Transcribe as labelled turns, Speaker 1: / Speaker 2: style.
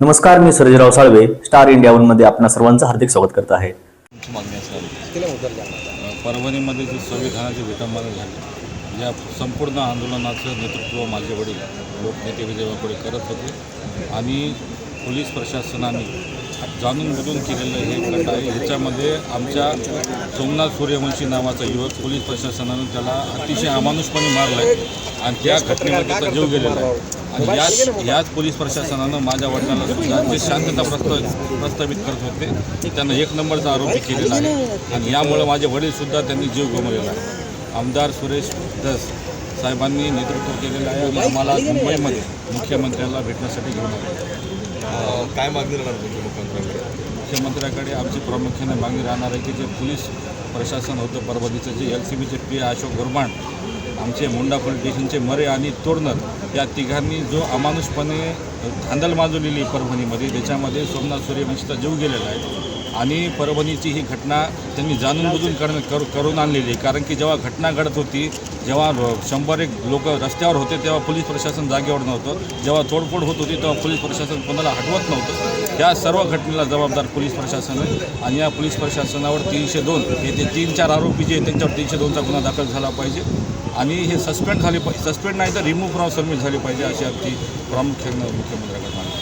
Speaker 1: नमस्कार मी Sarjerao Salve star India वनमध्ये आपणा सर्वांचं हार्दिक स्वागत करत आहे.
Speaker 2: मागणी असणार परभणीमध्ये जी संविधानाची विटंबना झाली या संपूर्ण आंदोलनाचं नेतृत्व माझे वडील लोकनेते विजय वाकोडे करत होते. आणि पोलीस प्रशासनाने जाणून बुजून केलेलं हे गट आहे. ह्याच्यामध्ये आमच्या सोमनाथ सूर्यवंशी नावाचा युवक पोलीस प्रशासनानं त्याला अतिशय अमानुषपणे मारला आहे आणि त्या घटनेमध्ये त्याचा जीव गेलेला आहे. आणि याच याच पोलीस प्रशासनानं माझ्या वडिलांना सुद्धा जे शांतता प्रस्ताव प्रस्तावित करत होते त्यांना एक नंबरचा आरोपी केलेला आहे. आणि यामुळे माझे वडीलसुद्धा त्यांनी जीव गमावलेला आहे. आमदार सुरेश दस साहेबांनी नेतृत्व केलेलं आहे. आणि आम्हाला मुंबईमध्ये मुख्यमंत्र्याला भेटण्यासाठी घेऊन आले.
Speaker 3: काय मागणी राहणार तुमच्या मुख्यमंत्र्यांकडे
Speaker 2: मुख्यमंत्र्याकडे आमची प्रामुख्याने मागणी राहणार आहे की जे पोलीस प्रशासन होतं परभणीचं जे एल सी बीचे पी अशोक गुरबाण आमचे मुंडा पोलीस स्टेशनचे मरे आणि तोरणर या तिघांनी जो अमानुषपणे धांदल माजवलेली परभणीमध्ये त्याच्यामध्ये सोमनाथ सूर्यवंशीचा जीव गेलेला आहे. आणि परभणीची ही घटना त्यांनी जाणून बुजून करण कर करून आणलेली आहे. कारण की जेव्हा घटना घडत होती जेव्हा शंभर एक लोक रस्त्यावर होते तेव्हा पोलीस प्रशासन जागेवर नव्हतं. जेव्हा तोडफोड होत होती तेव्हा पोलीस प्रशासन कोणाला हटवत नव्हतं. या सर्व घटनेला जबाबदार पोलीस प्रशासन आहे. आणि या पोलीस प्रशासनावर तीनशे दोन हे ते तीन चार आरोपी जे आहेत त्यांच्यावर तीनशे दोनचा गुन्हा दाखल झाला पाहिजे. आणि हे सस्पेंड झाले पाहिजे. सस्पेंड नाही तर रिमूव्ह फ्रॉम सबमिट झाली पाहिजे अशी आमची प्रामुख्यानं मुख्यमंत्र्याकडे मागणी